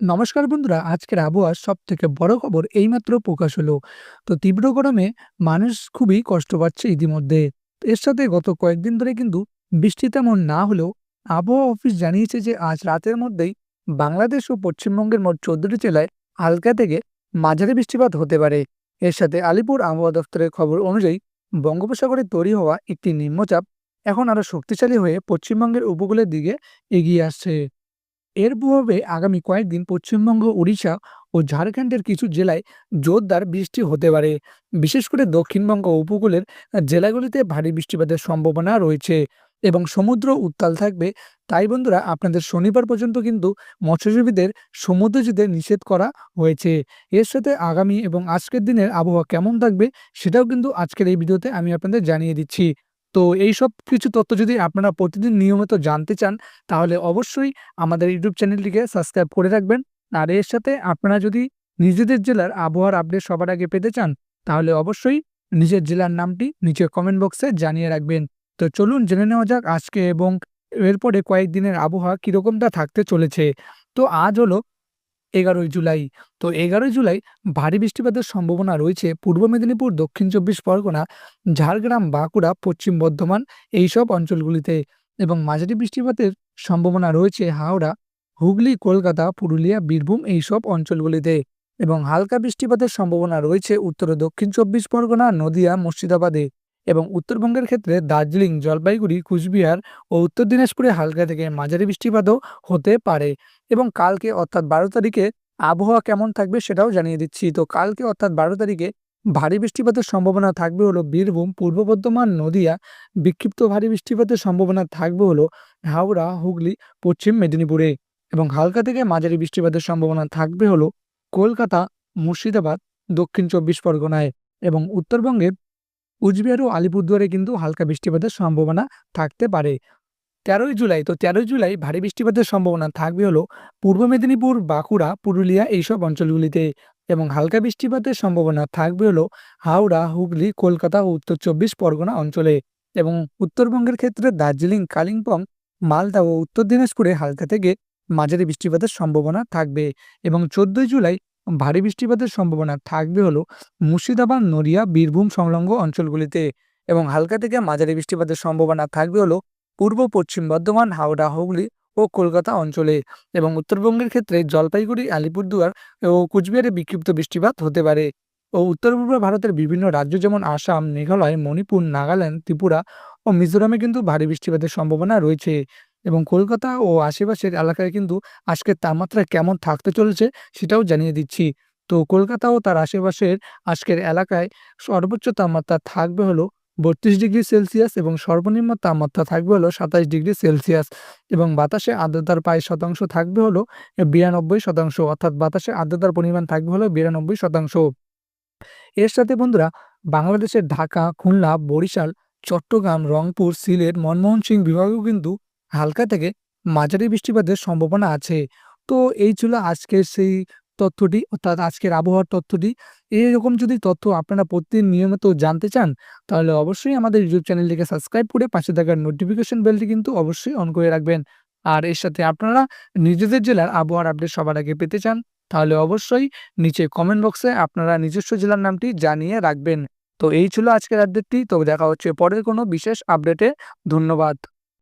নমস্কার বন্ধুরা, আজকের আবহাওয়ার সব থেকে বড় খবর এইমাত্র প্রকাশ হলো। তো তীব্র গরমে মানুষ খুবই কষ্ট পাচ্ছে ইতিমধ্যে। এর সাথে গত কয়েকদিন ধরে কিন্তু বৃষ্টি তেমন না হলেও আবহাওয়া অফিস জানিয়েছে যে, আজ রাতের মধ্যেই বাংলাদেশ ও পশ্চিমবঙ্গের মোট চোদ্দটি জেলায় হালকা থেকে মাঝারি বৃষ্টিপাত হতে পারে। এর সাথে আলিপুর আবহাওয়া দপ্তরের খবর অনুযায়ী বঙ্গোপসাগরে তৈরি হওয়া একটি নিম্নচাপ এখন আরও শক্তিশালী হয়ে পশ্চিমবঙ্গের উপকূলের দিকে এগিয়ে আসছে। এর প্রভাবে আগামী কয়েকদিন পশ্চিমবঙ্গ, উড়িষ্যা ও ঝাড়খণ্ডের কিছু জেলায় জোরদার বৃষ্টি হতে পারে। বিশেষ করে দক্ষিণবঙ্গ উপকূলের জেলাগুলিতে ভারী বৃষ্টিপাতের সম্ভাবনা রয়েছে এবং সমুদ্র উত্তাল থাকবে। তাই বন্ধুরা, আপনাদের শনিবার পর্যন্ত কিন্তু মৎস্যজীবীদের সমুদ্র যেতে নিষেধ করা হয়েছে। এর সাথে আগামী এবং আজকের দিনের আবহাওয়া কেমন থাকবে, সেটাও কিন্তু আজকের এই ভিডিওতে আমি আপনাদের জানিয়ে দিচ্ছি। তো এই সব কিছু তথ্য যদি আপনারা প্রতিদিন নিয়মিত জানতে চান, তাহলে অবশ্যই আমাদের ইউটিউব চ্যানেলটিকে সাবস্ক্রাইব করে রাখবেন। আর এর সাথে আপনারা যদি নিজেদের জেলার আবহাওয়ার আপডেট সবার আগে পেতে চান, তাহলে অবশ্যই নিজের জেলার নামটি নিচে কমেন্ট বক্সে জানিয়ে রাখবেন। তো চলুন জেনে নেওয়া যাক আজকে এবং এরপরে কয়েকদিনের আবহাওয়া কীরকমটা থাকতে চলেছে। তো আজ হলো এগারোই জুলাই। তো এগারোই জুলাই ভারী বৃষ্টিপাতের সম্ভাবনা রয়েছে পূর্ব মেদিনীপুর, দক্ষিণ চব্বিশ পরগনা, ঝাড়গ্রাম, বাঁকুড়া, পশ্চিম বর্ধমান এইসব অঞ্চলগুলিতে এবং মাঝারি বৃষ্টিপাতের সম্ভাবনা রয়েছে হাওড়া, হুগলি, কলকাতা, পুরুলিয়া, বীরভূম এইসব অঞ্চলগুলিতে এবং হালকা বৃষ্টিপাতের সম্ভাবনা রয়েছে উত্তর ও দক্ষিণ চব্বিশ পরগনা, নদিয়া, মুর্শিদাবাদে। এবং উত্তরবঙ্গের ক্ষেত্রে দার্জিলিং, জলপাইগুড়ি, কুচবিহার ও উত্তর দিনাজপুরে হালকা থেকে মাঝারি বৃষ্টিপাতও হতে পারে এবং কালকে অর্থাৎ বারো তারিখে আবহাওয়া কেমন থাকবে সেটাও জানিয়ে দিচ্ছি। তো কালকে অর্থাৎ বারো তারিখে ভারী বৃষ্টিপাতের সম্ভাবনা থাকবে হলো বীরভূম, পূর্ব বর্ধমান, নদিয়া। বিক্ষিপ্ত ভারী বৃষ্টিপাতের সম্ভাবনা থাকবে হলো হাওড়া, হুগলি, পশ্চিম মেদিনীপুরে এবং হালকা থেকে মাঝারি বৃষ্টিপাতের সম্ভাবনা থাকবে হলো কলকাতা, মুর্শিদাবাদ, দক্ষিণ চব্বিশ পরগনায় এবং উত্তরবঙ্গে কুচবিহার ও আলিপুরদুয়ারে কিন্তু হালকা বৃষ্টিপাতের সম্ভাবনা থাকতে পারে। তেরোই জুলাই, তো তেরোই জুলাই ভারী বৃষ্টিপাতের সম্ভাবনা থাকবে হলো পূর্ব মেদিনীপুর, বাঁকুড়া, পুরুলিয়া এইসব অঞ্চলগুলিতে এবং হালকা বৃষ্টিপাতের সম্ভাবনা থাকবে হলো হাওড়া, হুগলি, কলকাতা ও উত্তর চব্বিশ পরগনা অঞ্চলে এবং উত্তরবঙ্গের ক্ষেত্রে দার্জিলিং, কালিম্পং, মালদা ও উত্তর দিনাজপুরে হালকা থেকে মাঝারি বৃষ্টিপাতের সম্ভাবনা থাকবে এবং চোদ্দই জুলাই ভারী বৃষ্টিপাতের সম্ভাবনা থাকবে হলো মুর্শিদাবাদ নড়িয়া বীরভূম সংলগ্ন অঞ্চলগুলিতে এবং হালকা থেকে মাঝারি বৃষ্টিপাতের সম্ভাবনা থাকবে হলো পূর্ব, পশ্চিম বর্ধমান, হাওড়া, হুগলি ও কলকাতা অঞ্চলে এবং উত্তরবঙ্গের ক্ষেত্রে জলপাইগুড়ি, আলিপুরদুয়ার ও কুচবিহারে বিক্ষিপ্ত বৃষ্টিপাত হতে পারে ও উত্তর পূর্ব ভারতের বিভিন্ন রাজ্য যেমন আসাম, মেঘালয়, মণিপুর, নাগাল্যান্ড, ত্রিপুরা ও মিজোরামে কিন্তু ভারী বৃষ্টিপাতের সম্ভাবনা রয়েছে। এবং কলকাতা ও আশেপাশের এলাকায় কিন্তু আজকের তাপমাত্রা কেমন থাকতে চলেছে সেটাও জানিয়ে দিচ্ছি। তো কলকাতা ও তার আশেপাশের আজকের এলাকায় সর্বোচ্চ তাপমাত্রা থাকবে হলো বত্রিশ ডিগ্রি সেলসিয়াস এবং সর্বনিম্ন তাপমাত্রা থাকবে হলো সাতাশ ডিগ্রি সেলসিয়াস এবং বাতাসে আর্দ্রতার প্রায় শতাংশ থাকবে হলো বিরানব্বই শতাংশ অর্থাৎ বাতাসে আর্দ্রতার পরিমাণ থাকবে হলো বিরানব্বই শতাংশ। এর সাথে বন্ধুরা বাংলাদেশের ঢাকা, খুলনা, বরিশাল, চট্টগ্রাম, রংপুর, সিলেট, মনমোহন সিং বিভাগেও কিন্তু হালকা থেকে মাঝারি বৃষ্টিপাতের সম্ভাবনা আছে। তো এই ছিল আজকের সেই তথ্যটি, অর্থাৎ আজকের আবহাওয়ার তথ্যটি। এরকম যদি তথ্য আপনারা প্রতিদিন নিয়মিত জানতে চান, তাহলে অবশ্যই আমাদের ইউটিউব চ্যানেলটিকে সাবস্ক্রাইব করে পাশে থাকার নোটিফিকেশন বেলটি কিন্তু অবশ্যই অন করে রাখবেন। আর এর সাথে আপনারা নিজেদের জেলার আবহাওয়ার আপডেট সবার আগে পেতে চান, তাহলে অবশ্যই নিচে কমেন্ট বক্সে আপনারা নিজস্ব জেলার নামটি জানিয়ে রাখবেন। তো এই ছিল আজকের আপডেটটি তো দেখা হচ্ছে পরের কোনো বিশেষ আপডেটে ধন্যবাদ।